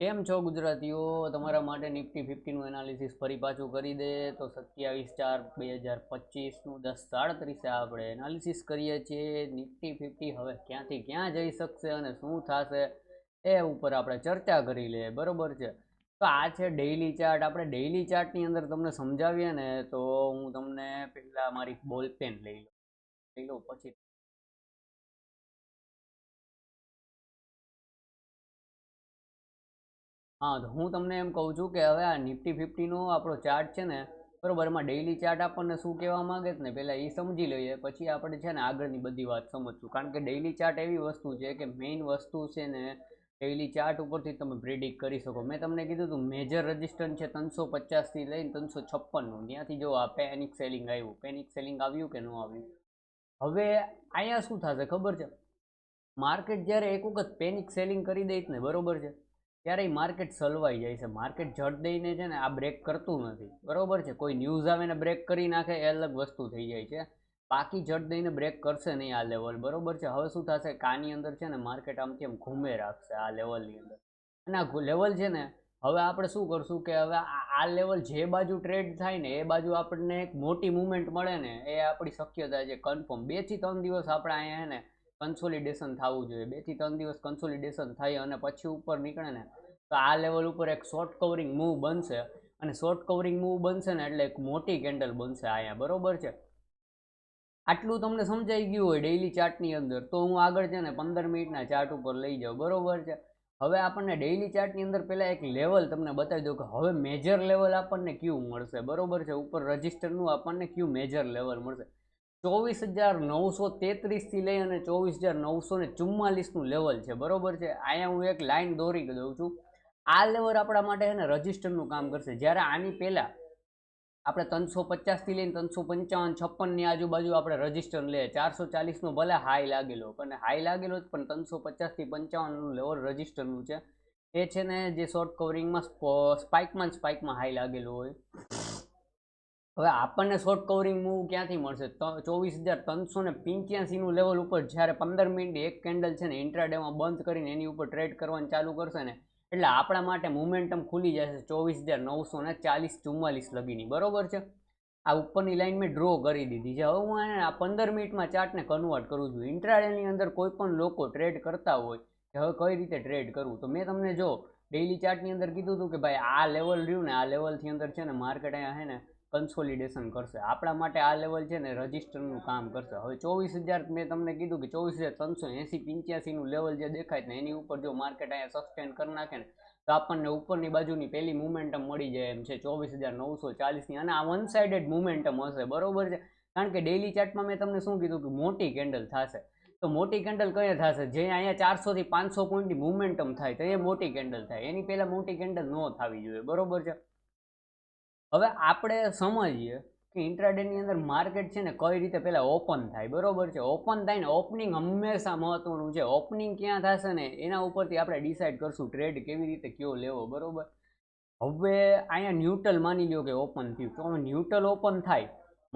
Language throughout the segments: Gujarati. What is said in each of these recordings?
કેમ છો ગુજરાતીઓ? તમારા માટે નિફ્ટી ફિફ્ટીનું એનાલિસિસ ફરી પાછું કરી દે. તો સત્યાવીસ ચાર બે હજાર પચીસનું દસ સાડત્રીસે આપણે એનાલિસિસ કરીએ છીએ. નિફ્ટી ફિફ્ટી હવે ક્યાંથી ક્યાં જઈ શકશે અને શું થશે એ ઉપર આપણે ચર્ચા કરી લઈએ. બરાબર છે? તો આ છે ડેઇલી ચાર્ટ આપણે ડેઇલી ચાર્ટની અંદર તમને સમજાવીએ ને તો હું તમને પહેલાં મારી બોલ પેન લઈ લઉં. લઈ લઉં પછી હા, તો હું તમને એમ કહું છું કે હવે આ નિફ્ટી ફિફ્ટીનો આપણો ચાર્ટ છે ને, બરાબર, એમાં ડેઇલી ચાર્ટ આપણને શું કહેવા માંગે છે ને, પહેલાં એ સમજી લઈએ, પછી આપણે છે ને આગળની બધી વાત સમજશું. કારણ કે ડેઇલી ચાર્ટ એવી વસ્તુ છે કે મેઇન વસ્તુ છે ને ડેઇલી ચાર્ટ ઉપરથી તમે પ્રિડિક્ટ કરી શકો. મેં તમને કીધું હતું મેજર રજિસ્ટન્સ છે ત્રણસો પચાસથી લઈને ત્રણસો છપ્પનનું. ત્યાંથી જો આ પેનિક સેલિંગ આવ્યું પેનિક સેલિંગ આવ્યું કે ન આવ્યું? હવે અહીંયા શું થશે ખબર છે? માર્કેટ જ્યારે એક વખત પેનિક સેલિંગ કરી દે જ ને, બરાબર છે? ત્યારે એ માર્કેટ સલવાઈ જાય છે. માર્કેટ જટ દઈને છે ને આ બ્રેક કરતું નથી. બરાબર છે? કોઈ ન્યૂઝ આવે ને બ્રેક કરી નાખે, એ અલગ વસ્તુ થઈ જાય છે. બાકી જટ દઈને બ્રેક કરશે નહીં આ લેવલ બરોબર છે? હવે શું થશે? કાની અંદર છે ને માર્કેટ આમ તેમ ઘૂમે રાખશે આ લેવલની અંદર? અને આ લેવલ છે ને, હવે આપણે શું કરશું કે હવે આ લેવલ જે બાજુ ટ્રેડ થાય ને, એ બાજુ આપણને એક મોટી મુવમેન્ટ મળે ને, એ આપણી શક્યતા છે. કન્ફર્મ બેથી ત્રણ દિવસ આપણે અહીંયા ને કન્સોલિડેશન થવું જોઈએ. બેથી ત્રણ દિવસ કન્સોલિડેશન થઈ અને પછી ઉપર નીકળે ને, તો આ લેવલ ઉપર એક શોર્ટ કવરિંગ મૂવ બનશે. અને શોર્ટ કવરિંગ મૂવ બનશે ને એટલે એક મોટી કેન્ડલ બનશે અહીંયા. બરોબર છે? આટલું તમને સમજાઈ ગયું હોય ડેઇલી ચાર્ટની અંદર, તો હું આગળ છે ને પંદર મિનિટના ચાર્ટ ઉપર લઈ જાઉં. બરોબર છે? હવે આપણને ડેઇલી ચાર્ટની અંદર પહેલાં એક લેવલ તમને બતાવી દઉં કે હવે મેજર લેવલ આપણને કયું મળશે? બરોબર છે? ઉપર રજિસ્ટરનું આપણને કયું મેજર લેવલ મળશે? ચોવીસ હજાર નવસો તેત્રીસથી લઈ અને ચોવીસ હજાર નવસો ને ચુમ્માલીસનું લેવલ છે. બરોબર છે? અહીંયા હું એક લાઇન દોરી દઉં છું. આ લેવલ આપણા માટે છે ને રજિસ્ટરનું કામ કરશે. જ્યારે આની પહેલાં આપણે ત્રણસો પચાસથી લઈને ત્રણસો પંચાવન છપ્પનની આજુબાજુ આપણે રજિસ્ટર લઈએ, ચારસો ચાલીસનો ભલે હાઈ લાગેલો પણ હાઈ લાગેલો જ, પણ ત્રણસો પચાસથી પંચાવનનું લેવલ રજિસ્ટરનું છે. એ છે ને જે શોર્ટ કવરિંગમાં સ્પાઇકમાં સ્પાઇકમાં હાઈ લાગેલું હોય. હવે આપણને શોર્ટ કવરિંગ મૂવ ક્યાંથી મળશે? ચોવીસ હજાર ત્રણસો ને પિંચ્યાસીનું લેવલ ઉપર જ્યારે પંદર મિનિટ એક કેન્ડલ છે ને ઇન્ટ્રાડેમાં બંધ કરીને એની ઉપર ટ્રેડ કરવાનું ચાલુ કરશે ને, એટલે આપણા માટે મુમેન્ટમ ખુલી જશે ચોવીસ હજાર નવસો ને ચાલીસ ચુમ્માલીસ લગીની. બરોબર છે? આ ઉપરની લાઈન મેં ડ્રો કરી દીધી છે. હવે હું આ પંદર મિનિટમાં ચાર્ટને કન્વર્ટ કરું છું. ઇન્ટ્રાડેની અંદર કોઈ પણ લોકો ટ્રેડ કરતા હોય કે હવે કઈ રીતે ટ્રેડ કરવું? તો મેં તમને જો ડેઇલી ચાર્ટની અંદર કીધું હતું કે ભાઈ આ લેવલ રહ્યું ને, આ લેવલથી અંદર છે ને માર્કેટ અહીંયા છે ને કન્સોલિડેશન કરશે. આપણા માટે આ લેવલ છે ને રજિસ્ટરનું કામ કરશે. હવે ચોવીસ હજાર મેં તમને કીધું કે ચોવીસ હજાર ત્રણસો એંસી પંચ્યાસીનું લેવલ જે દેખાય ને એની ઉપર જો માર્કેટ અહીંયા સસ્ટેન કરી નાખે ને, તો આપણને ઉપરની બાજુની પહેલી મુમેન્ટમ મળી જાય એમ છે. ચોવીસ હજાર નવસો ચાલીસની અને આ વન સાઇડેડ મુમેન્ટમ હશે. બરોબર છે? કારણ કે ડેઇલી ચાર્ટમાં મેં તમને શું કીધું કે મોટી કેન્ડલ થશે. તો મોટી કેન્ડલ કયા થશે? જે અહીંયા ચારસોથી પાંચસો પોઈન્ટની મુમેન્ટમ થાય તો એ મોટી કેન્ડલ થાય. એની પહેલાં મોટી કેન્ડલ ન થવી જોઈએ. બરોબર છે? હવે આપણે સમજીએ કે ઇન્ટ્રાડેની અંદર માર્કેટ છે ને કઈ રીતે પહેલાં ઓપન થાય, બરોબર છે? ઓપન થાય ને ઓપનિંગ હંમેશા મહત્વનું છે. ઓપનિંગ ક્યાં થશે ને? એના ઉપરથી આપણે ડિસાઇડ કરશું ટ્રેડ કેવી રીતે કયો લેવો, બરોબર? હવે અહીંયા ન્યુટ્રલ માની લ્યો કે ઓપન થયું. તો ન્યુટ્રલ ઓપન થાય,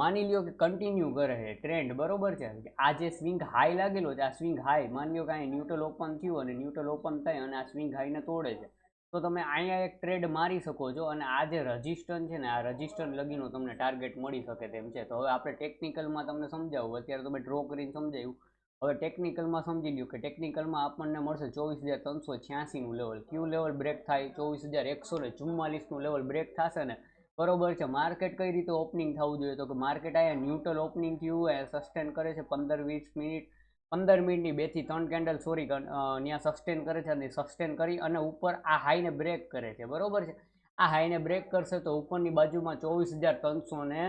માની લ્યો કે કન્ટિન્યુ કરે છે ટ્રેન્ડ બરોબર છે? આ જે સ્વિંગ હાઈ લાગેલો છે, આ સ્વિંગ હાઈ માની લ્યો કે અહીંયા ન્યુટ્રલ ઓપન થયું અને ન્યુટ્રલ ઓપન થાય અને આ સ્વિંગ હાઈને તોડે છે. તો તમે અહીંયા એક ટ્રેડ મારી શકો છો અને આ જે રજિસ્ટર છે ને, આ રજિસ્ટર લગીનો તમને ટાર્ગેટ મળી શકે તેમ છે. તો હવે આપણે ટેકનિકલમાં તમને સમજાવું. અત્યારે તમે ડ્રો કરીને સમજાવ્યું હવે ટેકનિકલમાં સમજી લ્યો કે ટેકનિકલમાં આપણને મળશે ચોવીસ હજાર ત્રણસો છ્યાસીનું લેવલ ક્યુ લેવલ બ્રેક થાય? ચોવીસ હજાર એકસો ને ચુમ્માલીસનું લેવલ બ્રેક થશે ને? બરોબર છે. માર્કેટ કઈ રીતે ઓપનિંગ થવું જોઈએ? તો કે માર્કેટ અહીંયા ન્યુટ્રલ ઓપનિંગ થયું એ સસ્ટેન કરે છે પંદર વીસ મિનિટ. પંદર મિનિટની બેથી ત્રણ કેન્ડલ સોરી ત્યાં સસ્ટેન કરે છે અને સસ્ટેન કરી અને ઉપર આ હાઈને બ્રેક કરે છે. બરોબર છે? આ હાઈને બ્રેક કરશે તો ઉપરની બાજુમાં ચોવીસ હજાર ત્રણસો ને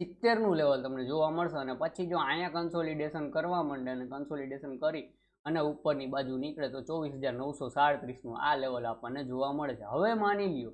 સિત્તેરનું લેવલ તમને જોવા મળશે અને પછી જો અહીંયા કન્સોલિડેશન કરવા માંડે અને કન્સોલિડેશન કરી અને ઉપરની બાજુ નીકળે તો ચોવીસ હજાર નવસો સાડત્રીસનું આ લેવલ આપણને જોવા મળે છે. હવે માની લ્યો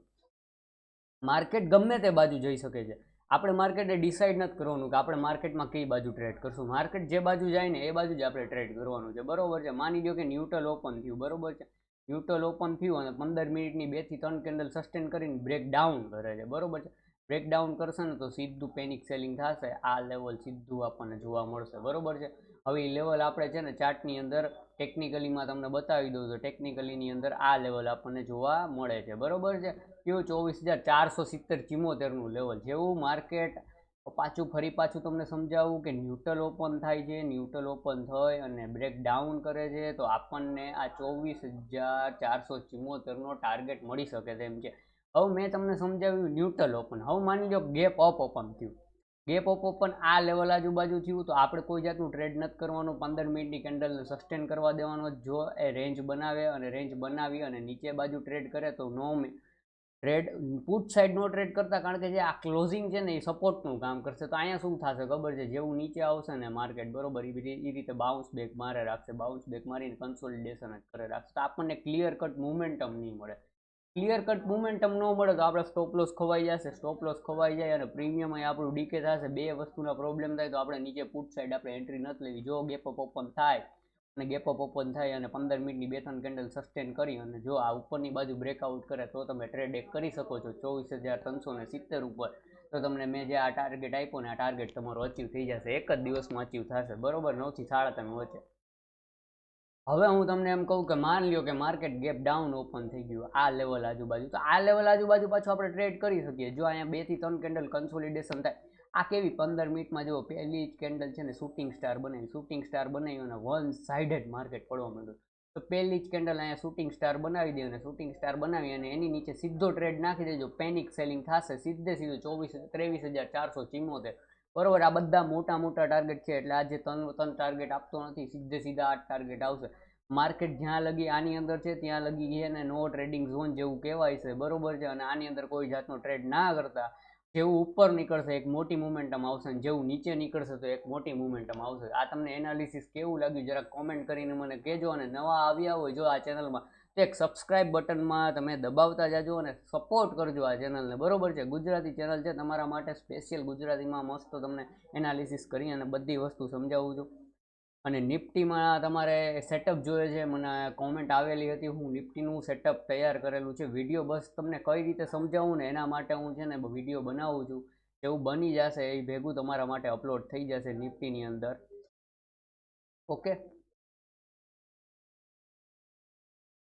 માર્કેટ ગમે તે બાજુ જઈ શકે છે. આપણે માર્કેટે ડિસાઇડ નથી કરવાનું કે આપણે માર્કેટમાં કઈ બાજુ ટ્રેડ કરશું. માર્કેટ જે બાજુ જાય ને એ બાજુ જ આપણે ટ્રેડ કરવાનું છે. બરોબર છે? માની લો કે ન્યુટ્રલ ઓપન થયું, બરોબર છે? ન્યુટ્રલ ઓપન થયું અને પંદર મિનિટની બેથી ત્રણ કેન્ડલ સસ્ટેન કરીને બ્રેક ડાઉન કરે છે. બરોબર છે? બ્રેક ડાઉન કરશે ને તો સીધું પેનિક સેલિંગ થશે. આ લેવલ સીધું આપણને જોવા મળશે. બરોબર છે? હવે એ લેવલ આપણે છે ને ચાર્ટની અંદર ટેકનિકલીમાં તમને બતાવી દઉં તો ટેકનિકલીની અંદર આ લેવલ આપણને જોવા મળે છે. બરાબર છે? કેવું ચોવીસ હજાર ચારસો સિત્તેર ચિમોતેરનું લેવલ જેવું માર્કેટ પાછું ફરી પાછું તમને સમજાવું કે ન્યુટ્રલ ઓપન થાય છે ન્યુટ્રલ ઓપન થઈ અને બ્રેક ડાઉન કરે છે તો આપણને આ ચોવીસ હજાર ચારસો ચિમોતેરનો ટાર્ગેટ મળી શકે તેમ છે હવે મેં તમને સમજાવ્યું ન્યુટ્રલ ઓપન હવે માની લો ગેપ અપ ઓપન થયું. ગેપ અપ ઓપન આ લેવલ આજુબાજુ થયું તો આપણે કોઈ જાતનું ટ્રેડ નથી કરવાનું. પંદર મિનિટની કેન્ડલને સસ્ટેન કરવા દેવાનો જો. એ રેન્જ બનાવે અને રેન્જ બનાવી અને નીચે બાજુ ટ્રેડ કરે તો no trade put side no trade કરતા કારણ કે જે આ ક્લોઝિંગ છે ને એ સપોર્ટનું કામ કરશે. તો અહીંયા શું થશે ખબર છે? જેવું નીચે આવશે ને માર્કેટ બરોબર એ રીતે એ રીતે બાઉન્સ બેક મારે રાખશે. બાઉન્સ બેક મારીને કન્સોલિડેશન જ કરે રાખશે. તો આપણને ક્લિયર કટ મુમેન્ટમ નહીં મળે. ક્લિયર કટ મુમેન્ટમ ન મળે તો આપણે સ્ટોપ લોસ ખવાઈ જશે. સ્ટોપ લોસ ખવાઈ જાય અને પ્રીમિયમ આપણું ડીકે થશે. બે વસ્તુના પ્રોબ્લેમ થાય તો આપણે નીચે પુટ સાઈડ આપણે એન્ટ્રી નથી લેવી. જો ગેપ અપ ઓપન થાય અને ગેપ અપ ઓપન થાય અને પંદર મિનિટની બે ત્રણ કેન્ડલ સસ્ટેન કરી અને જો આ ઉપરની બાજુ બ્રેકઆઉટ કરે તો તમે ટ્રેડ એક કરી શકો છો ચોવીસ હજાર ત્રણસો સિત્તેર ઉપર. તો તમને મેં જે આ ટાર્ગેટ આપ્યો ને આ ટાર્ગેટ તમારો અચીવ થઈ જશે. એક જ દિવસમાં અચીવ થશે. બરાબર? નવથી સાડા ત્રણ વચ્ચે. હવે હું તમને એમ કહું કે માન લ્યો કે માર્કેટ ગેપ ડાઉન ઓપન થઈ ગયું. આ લેવલ આજુબાજુ. તો આ લેવલ આજુબાજુ પાછું આપણે ટ્રેડ કરી શકીએ. જો અહીંયા બેથી ત્રણ કેન્ડલ કન્સોલિડેશન થાય, આ કેવી પંદર મિનિટમાં જો પહેલી જ કેન્ડલ છે ને શૂટિંગ સ્ટાર બનાવી. શૂટિંગ સ્ટાર બનાવી અને વન સાઇડેડ માર્કેટ પડવા માંડ્યું. તો પહેલી જ કેન્ડલ અહીંયા શૂટિંગ સ્ટાર બનાવી દે અને શૂટિંગ સ્ટાર બનાવી અને એની નીચે સીધો ટ્રેડ નાખી દેજો. પેનિક સેલિંગ થશે સીધે સીધું ચોવીસ, ત્રેવીસ હજાર ચારસો ચિમ્મોતેર બરોબર, આ બધા મોટા મોટા ટાર્ગેટ છે એટલે આજે ત્રણ ત્રણ ટાર્ગેટ આપતો નથી, સીધે સીધા આઠ ટાર્ગેટ આવશે. માર્કેટ જ્યાં લગી આની અંદર છે, ત્યાં લગી છે ને નો ટ્રેડિંગ ઝોન જેવું કહેવાય છે, બરોબર છે, અને આની અંદર કોઈ જાતનો ટ્રેડ ના કરતા, જેવું ઉપર નીકળશે, એક મોટી મુમેન્ટમ આવશે અને જેવું નીચે નીકળશે, તો એક મોટી મુમેન્ટમ આવશે. આ તમને એનાલિસિસ કેવું લાગ્યું, જરાક કોમેન્ટ કરીને મને કહેજો અને નવા આવ્યા હોય જો આ ચેનલમાં એક સબસ્ક્રાઇબ બટનમાં તમે દબાવતા જાજો અને સપોર્ટ કરજો આ ચેનલને બરોબર છે? ગુજરાતી ચેનલ છે. તમારા માટે સ્પેશિયલ ગુજરાતીમાં મસ્ત તમને એનાલિસિસ કરી અને બધી વસ્તુ સમજાવું છું. અને નિફ્ટીમાં તમારે સેટઅપ જોઈએ છે. મને કોમેન્ટ આવેલી હતી, હું નિફ્ટીનું સેટઅપ તૈયાર કરેલું છે. વીડિયો બસ તમને કઈ રીતે સમજાવું ને એના માટે હું છે ને વીડિયો બનાવું છું. એવું બની જશે, એ ભેગું તમારા માટે અપલોડ થઈ જશે નિફ્ટીની અંદર. ઓકે